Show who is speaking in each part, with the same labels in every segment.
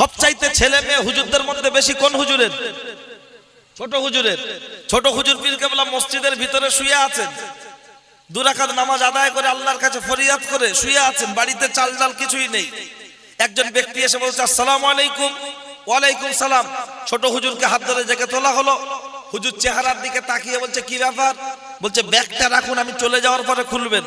Speaker 1: সবচাইতে ছেলে মেয়ে হুজুরদের মধ্যে বেশি কোন হুজুরের? ছোট হুজুরের। ছোট হুজুর পীর কেবলা মসজিদের ভিতরে শুয়ে আছেন। দুরাকাত নামাজ আদায় করে আল্লাহর কাছে ফরিয়াদ করে শুয়ে আছেন, বাড়িতে চাল ডাল কিছুই নেই। একজন ব্যক্তি এসে বলছে, আসসালাম আলাইকুম। ওয়ালাইকুম সালাম। ছোট হুজুরকে হাত ধরে জেগে তোলা হলো। হুজুর চেহারার দিকে তাকিয়ে বলছে, কি ব্যাপার? বলছে, ব্যাগটা রাখুন, আমি চলে যাওয়ার পরে খুলবেন।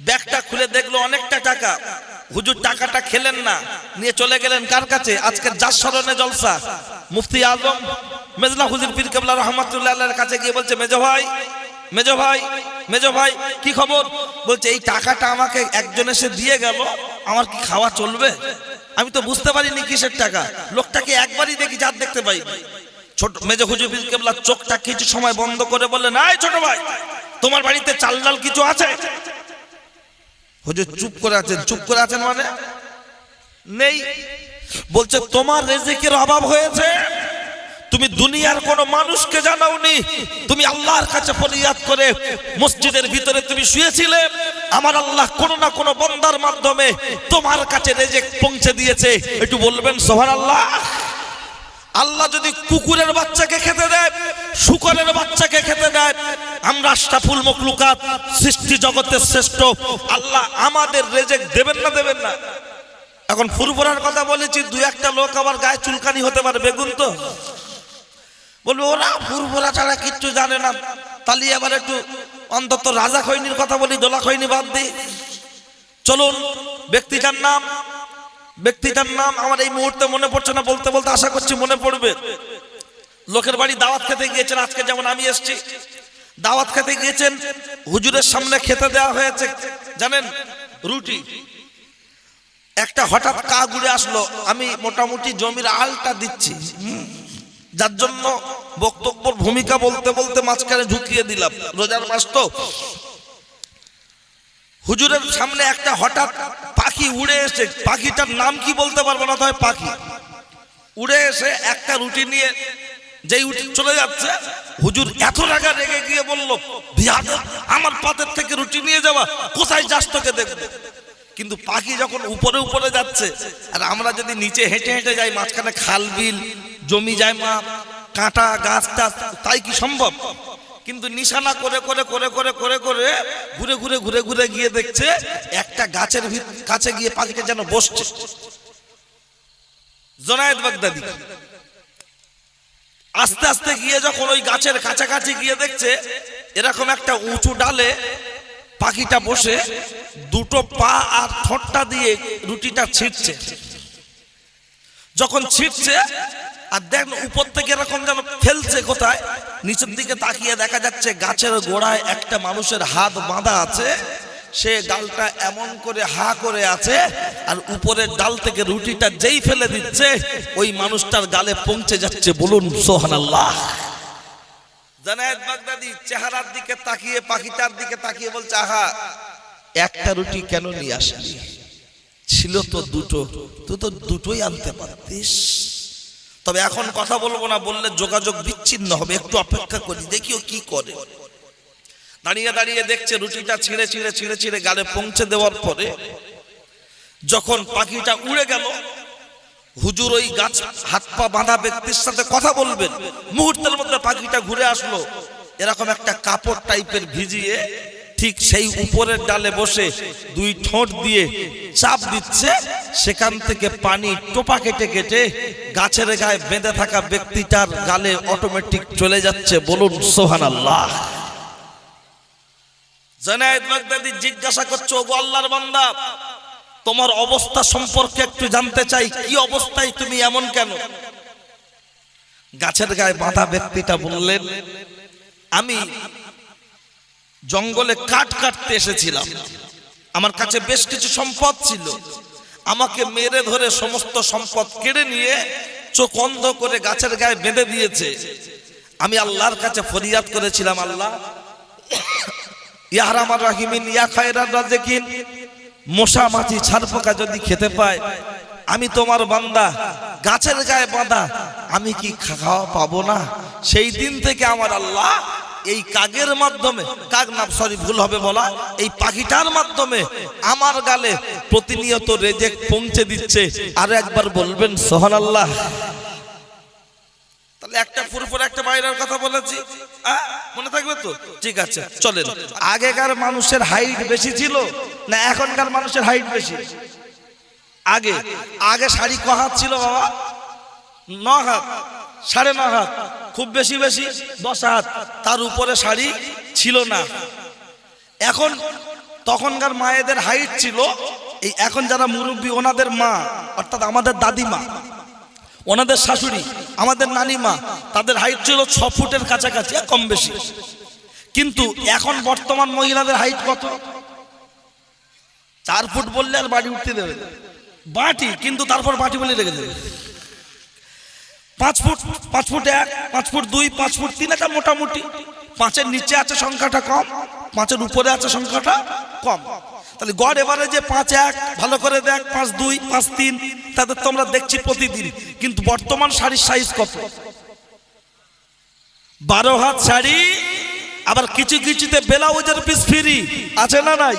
Speaker 1: ব্যাগটা খুলে দেখল অনেকটা টাকা। হুজুর, টাকাটা খেলেন না। নিয়ে চলে গেলেন কার কাছে? আজকের যার স্মরণে জলসা। মুফতি আজম মেজলা হুজুর পীর কেবলা রহমতুল্লাহ কাছে গিয়ে বলছে, মেজো ভাই মেজো ভাই মেজো ভাই, কি খবর? বলছে, এই টাকাটা আমাকে একজন এসে দিয়ে গেল। আমার কি খাওয়া চলবে? আমি তো বুঝতে পারিনি কিসের টাকা। লোকটাকে একবারই দেখি, যার দেখতে পাই। ছোট মেজো হুজুর পীর কেবলা চোখটা কিছু সময় বন্ধ করে বললেন, এই ছোট ভাই, তোমার বাড়িতে চাল ডাল কিছু আছে? হুজুর চুপ করে আছেন, চুপ করে আছেন মানে? নেই। বলছে, তোমার রেজেকের অভাব হয়েছে। তুমি দুনিয়ার কোন মানুষকে জানাওনি। তুমি আল্লাহর কাছে ফরিয়াদ করে মসজিদের ভিতরে তুমি শুয়েছিলে। আমার আল্লাহ কোন না কোন বন্দার মাধ্যমে তোমার কাছে রেজেক পৌঁছে দিয়েছে। একটু বলবেন সোহান আল্লাহ আল্লাহ যদি কুকুরের বাচ্চাকে খেতে দেয়, শুকরের বাচ্চাকে খেতে দেয়, আমরা আশরাফুল মখলুকাত, সৃষ্টি জগতের শ্রেষ্ঠ। আল্লাহ আমাদের রেজেক দেবেন না দেবেন না। এখন ফুরফুরার কথা বলেছি দু একটা লোক আবার গায়ে চুলকানি হতে পারে, বেগুন তো। বলবে, ওরা ফুরফুরা ছাড়া কিচ্ছু জানে না। তাহলে আবার একটু অন্তত রাজা খৈনির কথা বলি দোলা খৈনি বাদ দিই চলুন ব্যক্তিটার নাম ব্যক্তিটার নাম আমার এই মুহূর্তে মনে পড়ছে না, বলতে বলতে আশা করছি মনে পড়বে। লোকের বাড়ি দাওয়াত খেতে গিয়েছেন, আজকে যেমন আমি এসেছি। দাওয়াত খেতে গিয়েছেন, হুজুরের সামনে খেতে দেওয়া হয়েছে, জানেন? রুটি। একটা হঠাৎ কা ঘুরে আসলো, আমি মোটামুটি জমির আলটা দিচ্ছি। যার জন্য বক্তব্যর ভূমিকা বলতে বলতে মাঝখানে ঢুকিয়ে দিলাম, রোজার মাস তো। হুজুরের সামনে একটা হঠাৎ পাখি উড়ে এসে, পাখিটার নাম কি বলতে পারব না, তাই পাখি। উড়ে এসে একটা রুটি নিয়ে যেই উঠে চলে যাচ্ছে, হুজুর এত টাকা রেগে গিয়ে বলল আমার পাতের থেকে রুটি নিয়ে যাওয়া কোথায় যাস তোকে দেখবে। কিন্তু পাখি যখন উপরে উপরে যাচ্ছে, আর আমরা যদি নিচে হেঁটে হেঁটে যাই, মাঝখানে খাল বিল, জমি যায় মা, কাঁটা, গাছ টাছ, তাই কি সম্ভব? কিন্তু নিশানা করে করে করে করে করে করে, ঘুরে ঘুরে ঘুরে ঘুরে গিয়ে দেখছে একটা গাছের কাছে গিয়ে পাখিটা যেন বসছে। জোনায়েদ বাগদাদি। আস্তে আস্তে গিয়ে যখন ওই গাছের কাছাকাছি গিয়ে দেখছে, এরকম একটা উঁচু ডালে পাখিটা বসে, দুটো পা আর ঠোঁটটা দিয়ে রুটিটা ছিটছে যখন ছিটছে আর দেখ উপর থেকে এরকম যেন ফেলছে কোথায়, নিচের দিকে তাকিয়ে দেখা যাচ্ছে গাছের গোড়ায় একটা মানুষের হাত বাঁধা আছে। সে ডালটা এমন করে হা করে আছে, আর উপরের ডাল থেকে রুটিটা যেই ফেলে দিচ্ছে, ওই মানুষটার গালে পৌঁছে যাচ্ছে, বলুন সোহান আল্লাহ জানায়েত চেহারার দিকে তাকিয়ে, পাখিটার দিকে তাকিয়ে বলছে, আহা, একটা রুটি কেন নিয়ে আসলি? ছিল তো দুটো, তুই তো দুটোই আনতে পারতিস। তবে এখন কথা বলব না, বললে যোগাযোগ বিচ্ছিন্ন হবে, একটু অপেক্ষা করি দেখিও কি করে। দাঁড়িয়ে দাঁড়িয়ে দেখছে রুটিটা ছিঁড়ে ছিঁড়ে ছিঁড়ে ছিঁড়ে গালে পৌঁছে দেওয়ার পরে যখন পাখিটা উড়ে গেল, হুজুর ওই গাছ হাত পা বাঁধা ব্যক্তির সাথে কথা বলবেন। মুহূর্তের মধ্যে পাখিটা ঘুরে আসলো। এরকম একটা কাপড় টাইপের ভিজিয়ে ঠিক সেই উপরের ডালে বসে দুই ঠোঁট দিয়ে চাপ দিচ্ছে। সেখান থেকে পানি টোপা কেটে কেটে গাছের গায়ে বেঁধে থাকা ব্যক্তিটার গালে অটোমেটিক চলে যাচ্ছে। বলুন সোহান আল্লাহ বাগদাদি জিজ্ঞাসা করছ, ওগো আল্লাহর বান্দা, তোমার অবস্থা সম্পর্কে একটু জানতে চাই, কি অবস্থায় তুমি এমন কেন? গাছের গায়ে বাঁধা ব্যক্তিটা বললেন, আমি জঙ্গলে কাঠ কাটতে এসেছিলাম। আমার কাছে বেশ কিছু সম্পদ ছিল। আমাকে মেরে ধরে সমস্ত সম্পদ কেড়ে নিয়ে চোখ অন্ধ করে গাছের গায়ে বেঁধে দিয়েছে। আমি আল্লাহর কাছে ফরিয়াদ করেছিলাম, আল্লাহ ইয়াহরামার রাহিমিন ইয়া রাজেকিন মশা মাছি ছারপোকা যদি খেতে পায়, আমি তোমার বান্দা, গাছের গায়ে বাঁধা, আমি কি খাওয়া পাবো না? সেই দিন থেকে আমার আল্লাহ এই কাগের মাধ্যমে কাক না, সরি, ভুল হবে বলা, এই পাখিটার মাধ্যমে আমার গালে প্রতিনিয়ত রেজেক পৌঁছে দিচ্ছে। আর একবার বলবেন সোহান আল্লাহ তাহলে একটা ফুরফুর একটা বাইরের তো, ঠিক আছে, চলেন। আগেকার মানুষের হাইট বেশি ছিল না এখনকার মানুষের হাইট বেশি? আগে আগে শাড়ি ক হাত ছিল বাবা? ন হাত, সাড়ে ন হাত, খুব বেশি বেশি, দশ হাত, তার উপরে শাড়ি ছিল না। এখন তখনকার মায়েদের হাইট ছিল, এই এখন যারা মুরব্বী, ওনাদের মা, অর্থাৎ আমাদের দাদিমা, ওনাদের শাশুড়ি, আমাদের নানিমা, তাদের হাইট ছিল ছ ফুটের কাছাকাছি, কম বেশি। কিন্তু এখন বর্তমান মহিলাদের হাইট কত? চার ফুট বললে আর বাড়ি উঠতে দেবে বাটি কিন্তু তারপর বাটি বলে রেখে দেবে। পাঁচ ফুট পাঁচ ফুট এক পাঁচ ফুট দুই পাঁচ ফুট তিন এটা মোটামুটি। পাঁচের নিচে আছে সংখ্যাটা কম পাঁচের উপরে আছে সংখ্যাটা কম। তাহলে গড় এবারে যে পাঁচ এক ভালো করে দেখ পাঁচ দুই পাঁচ তিন তাদের তো আমরা দেখছি প্রতিদিন। কিন্তু বর্তমান শাড়ির সাইজ কত? বারো হাত শাড়ি আবার কিছু কিছুতে ব্লাউজের পিস ফ্রি। আছে না নাই?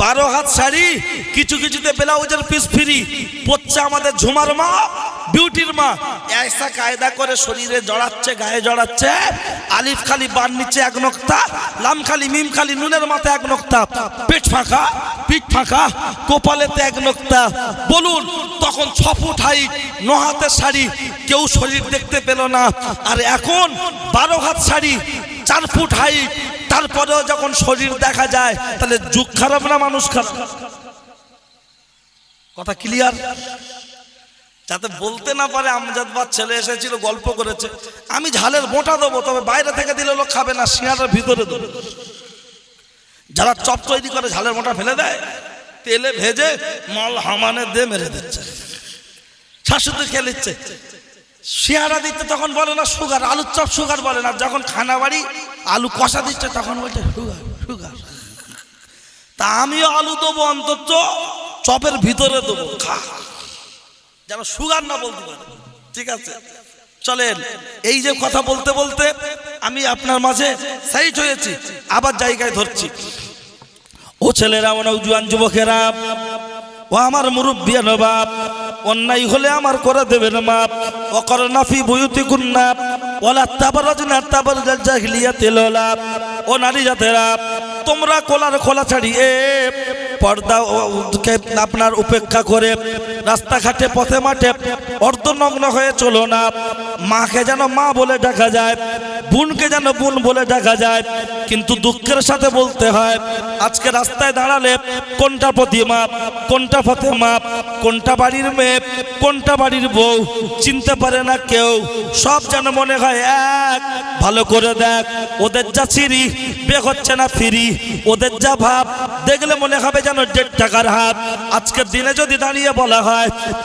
Speaker 1: বারো হাত শাড়ি, কিছু কিছুতে ব্লাউজের পিস ফ্রি। পড়ছে আমাদের ঝুমার মা, বিউটির মা। ऐसा কায়দা করে শরীরে জড়াচ্ছে, গায়ে জড়াচ্ছে। আলিফ খালি বার নিচে এক নক্তা, লাম খালি মিম খালি নুনের মাথায় এক নক্তা। পেট ফাঁকা, পিঠ ফাঁকা, কোপালেতে এক নক্তা। বলুন, তখন ছ ফুট হাইট ন হাতের শাড়ি কেউ শরীর দেখতে পেল না। আর এখন বারো হাত শাড়ি চার ফুট হাইট, তারপরেও যখন শরীর দেখা যায়, তাহলে যুগ খারাপ না মানুষ খারাপ? কথা ক্লিয়ার যাতে বলতে না পারে আমজাদবাদ ছেলে এসেছিল, গল্প করেছে। আমি ঝালের মোটা দেবো, তবে বাইরে থেকে দিলে লোক খাবে না শিয়ারের ভিতরে দেবো। যারা চপ তৈরি করে ঝালের মোটা ফেলে দেয়, তেলে ভেজে মল হামানে দিয়ে মেরে দিচ্ছে। শাশুড়ি খেয়ে নিচ্ছে। শিয়ারা দিচ্ছে তখন বলে না সুগার, আলুর চপ সুগার বলে না। যখন খানা বাড়ি, আলু কষা দিচ্ছে, তখন বলছে, সুগার সুগার। তা আমিও আলু দেবো অন্তত, চপের ভিতরে দেবো। খা। যেন সুগার না বলতে পারে। ঠিক আছে? চলেন, এই যে কথা বলতে বলতে আমি আপনার মাঝে সাইট হয়েছি, আবার জায়গায় ধরছি। ও ছেলেরা ও নৌজুয়ান যুবকেরা, ও আমার মুরব্বিয়া নবাব অন্যায় হলে আমার করে দেবেন মাপ। অকর নাফি বুয়ুতি কুন্নাপ ওলা তাবারাজ না তাবার জাহিলিয়াতে লোলাপ ও নারী জাতেরা, তোমরা কোলার খোলা ছাড়িয়ে পর্দা আপনার উপেক্ষা করে রাস্তাঘাটে, পথে মাঠে অর্ধনগ্ন হয়ে চলো না। মাকে যেন মা বলে ডাকা যায়, বোনকে যেন বোন বলে ডাকা যায়, কিন্তু দুঃখের সাথে বলতে হয়, আজকে রাস্তায় দাঁড়ালে কোনটা প্রতি মাপ কোনটা ফতে মাপ কোনটা বাড়ির মেয়ে, কোনটা বাড়ির বউ, চিনতে পারে না কেউ। সব যেন মনে হয় এক, ভালো করে দেখ, ওদের যা চিরি বে হচ্ছে না ফিরি, ওদের যা ভাব, দেখলে মনে হবে যেন দেড় টাকার হাত। আজকের দিনে যদি দাঁড়িয়ে বলা হয়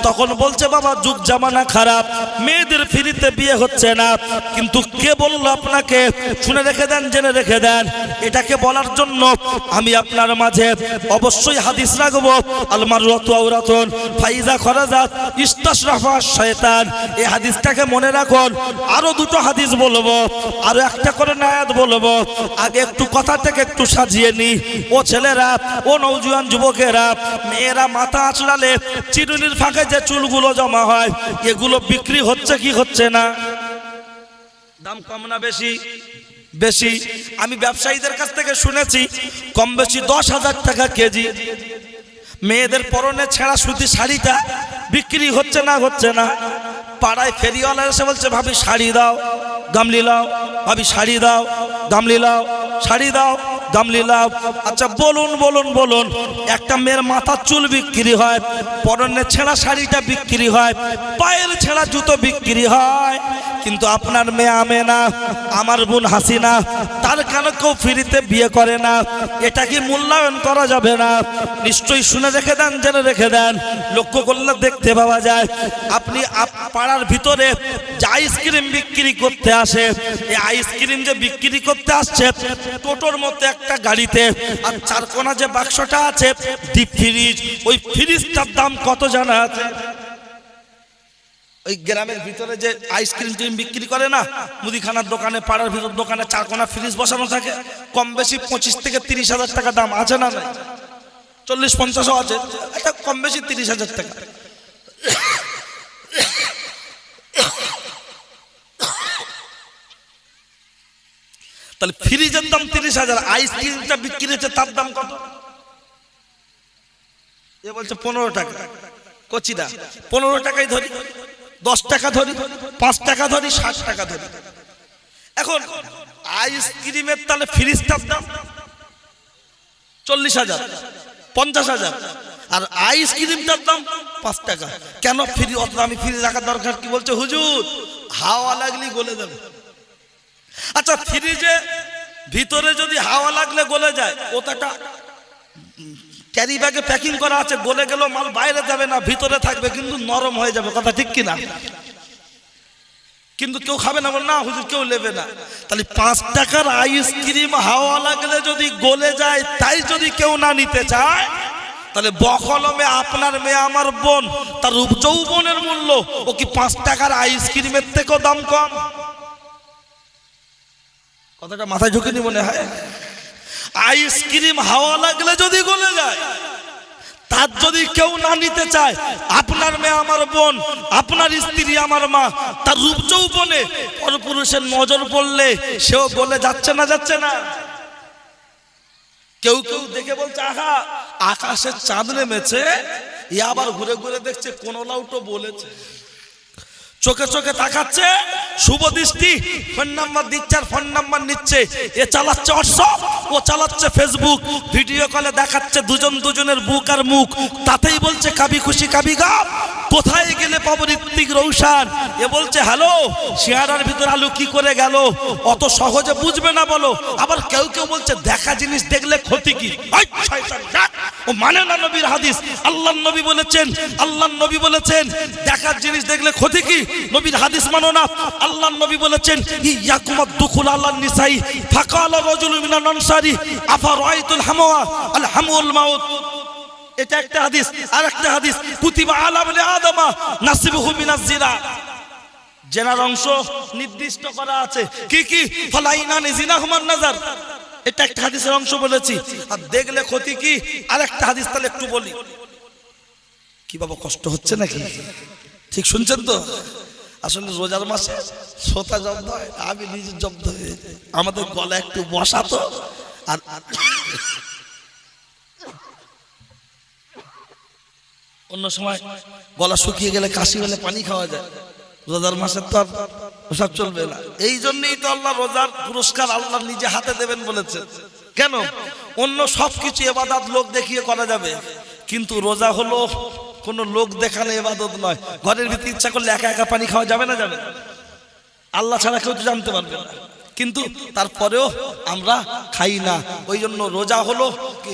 Speaker 1: তখন বলছে, বাবা, যুগ জামানা খারাপ, মেয়েদের ফিরিতে বিয়ে হচ্ছে না। কিন্তু কে বলল আপনাকে? শুনে রেখে দেন, জেনে রেখে দেন। এটাকে বলার জন্য আমি আপনার মাঝে অবশ্যই হাদিস রাখব। আলমার রতন ফাইজা খরাজাত ইস্তাশরাফা শয়তান। এই হাদিসটাকে মনে রাখুন, আরও দুটো হাদিস বলব, আরও একটা করে নায়াত বলব। আগে একটু কথা থেকে একটু সাজিয়ে নি। ও ছেলেরা, ও নৌজুয়ান যুবকেরা, মেয়েরা মাথা আঁচড়ালে চিরুনির ফাঁকে যে চুলগুলো জমা হয়, এগুলো বিক্রি হচ্ছে কি হচ্ছে না? দাম কম না বেশি? বেশি। আমি ব্যবসায়ীদের কাছ থেকে শুনেছি, কম বেশি দশ হাজার টাকা কেজি। মেয়েদের পরনে ছেঁড়া সুতি শাড়িটা বিক্রি হচ্ছে না হচ্ছে না। পাড়ায় ফেরিওয়ালা এসে বলছে, ভাবি, শাড়ি দাও, গামলি লাও। ভাবি, শাড়ি দাও, গামলি লাও, শাড়ি দাও। গামলি লাও আচ্ছা বলুন বলুন বলুন, একটা মেয়ের মাথার চুল বিক্রি হয় পরনের ছেঁড়া শাড়িটা বিক্রি হয়, পায়ের ছেঁড়া জুতো বিক্রি হয়, কিন্তু আপনার মেয়ে আমে না, আমার বোন হাসিনা তার কেন কেউ ফ্রিতে বিয়ে করে না? এটা কি মূল্যায়ন করা যাবে না? নিশ্চয়ই শুনে রেখে দেন, জেনে রেখে দেন। লক্ষ্য করলে দেখতে পাওয়া যায়। আপনি আপ- পাড়ার ভিতরে যে আইসক্রিম বিক্রি করতে আসে, এই আইসক্রিম যে বিক্রি করতে আসছে, টোটোর মধ্যে একটা গাড়িতে, আর চারকোনা যে বাক্সটা আছে ডিপ ফ্রিজ ওই ফ্রিজটার দাম কত জানা আছে? ওই গ্রামের ভিতরে যে আইসক্রিম টিম বিক্রি করে না, মুদিখানার দোকানে, পাড়ার ভিতর দোকানে চারকোনা ফ্রিজ বসানো থাকে। কম বেশি পঁচিশ থেকে তিরিশ হাজার টাকা দাম আছে না নাই? চল্লিশ পঞ্চাশও আছে। এটা কম বেশি তিরিশ হাজার টাকা। তাহলে ফ্রিজের দাম তিরিশ হাজার, আইসক্রিমটা বিক্রি হচ্ছে তার দাম কত? এ বলছে পনেরো টাকা। কচিদা, পনেরো টাকাই ধরি, দশ টাকা ধরি, পাঁচ টাকা ধরি, ষাট টাকা ধরি। এখন আইসক্রিমের তাহলে ফ্রিজটার দাম চল্লিশ হাজার, পঞ্চাশ হাজার, আর আইসক্রিমটার দাম পাঁচ টাকা। কেন ফ্রি, অত আমি ফ্রি রাখার দরকার কি বলছে হুজুর? হাওয়া লাগলি গলে যাবে। আচ্ছা ফ্রিজে, ভিতরে যদি হাওয়া লাগলে গলে যায় ও তো একটা ক্যারি ব্যাগে প্যাকিং করা আছে, গলে গেলেও মাল বাইরে যাবে না, ভিতরে থাকবে, কিন্তু নরম হয়ে যাবে, কথা ঠিক কিনা? কিন্তু কেউ খাবে না না, হুজুর, কেউ নেবে না। তাহলে পাঁচ টাকার আইসক্রিম হাওয়া লাগলে যদি গলে যায়, তাই যদি কেউ না নিতে চায়, তাহলে বকলমে আপনার মেয়ে, আমার বোন, তার যৌবনের মূল্য, ও কি পাঁচ টাকার আইসক্রিমের থেকেও দাম কম? কথাটা মাথায় ঢুকেনি মনে হয়? আইসক্রিম হাওয়া লাগলে যদি গলে যায়, তার যদি কেউ না নিতে চায়, আপনার মেয়ে আমার বোন, আপনার স্ত্রী আমার মা, তার রূপ যৌবনে পরপুরুষের নজর পড়লে সেও গলে যাচ্ছে না যাচ্ছে না। কেউ কেউ দেখে বলছে, আহা আকাশের চাঁদ নেমেছে। এ আবার ঘুরে ঘুরে দেখছে, কোন লাউটো বলেছে। চোখে চোখে তাকাচ্ছে, শুভ দৃষ্টি, ফোন নাম্বার দিচ্ছে আর ফোন নাম্বার নিচ্ছে। এ চালাচ্ছে হোয়াটসঅ্যাপ ও চালাচ্ছে ফেসবুক ভিডিও কলে দেখাচ্ছে দুজন দুজনের বুক আর মুখ। তাতেই বলছে, কাবি খুশি, কাবি গাম কোথায় গেলে পাবো ঋত্বিক রৌশান? এ বলছে, হ্যালো, শেয়ারার ভিতর আলু কি করে গেল? অত সহজে বুঝবে না বলো। আবার কেউ কেউ বলছে, দেখা জিনিস দেখলে ক্ষতি কি? ও মানে না নবীর হাদিস। আল্লাহ নবী বলেছেন, আল্লাহ নবী বলেছেন দেখার জিনিস দেখলে ক্ষতি কি? নবীর হাদিস মানো না। আল্লাহ নবী বলেছেন ইয়াকুমাদ দুখুল আল্লাহ নিসাই, ফাকাল রাজুল মিনান আনসারি, আফা রাআইতুল হামওয়া, আল হামুল মাউত। এটা একটা হাদিস আর একটা হাদিস। কুতিবা আলা বলে আদমা নাসিবুহু মিনাজ জিনা। জেনার অংশ নির্দিষ্ট করা আছে। কি কি? ফলাইনা নিজিনা হুমার নাজার। এটা একটা হাদিসের অংশ বলেছি। আর দেখলে ক্ষতি কি? আর একটা হাদিস তাহলে একটু বলি। কি বাবা, কষ্ট হচ্ছে নাকি? ঠিক শুনছেন তো? আসলে রোজার মাসে শ্রোতা জব্দ হয় আমি নিজে জব্দ হয়ে আমাদের গলা একটু বসাতো আর অন্য সময় গলা শুকিয়ে গেলে, কাশি হলে পানি খাওয়া যায়। রোজার মাসের তো আর চলবে না। এই জন্যই তো আল্লাহ রোজার পুরস্কার আল্লাহ নিজে হাতে দেবেন বলেছে। কেন? অন্য সব কিছু এবাদাত লোক দেখিয়ে করা যাবে। কিন্তু রোজা হলো কোনো লোক দেখানো এবাদত নয়। ঘরের ভিতরে ইচ্ছা করলে একা একা পানি খাওয়া যাবে না যাবে আল্লাহ ছাড়া কেউ তো জানতে পারবে না। কিন্তু তারপরেও আমরা খাই না। ওই জন্য রোজা হলো কি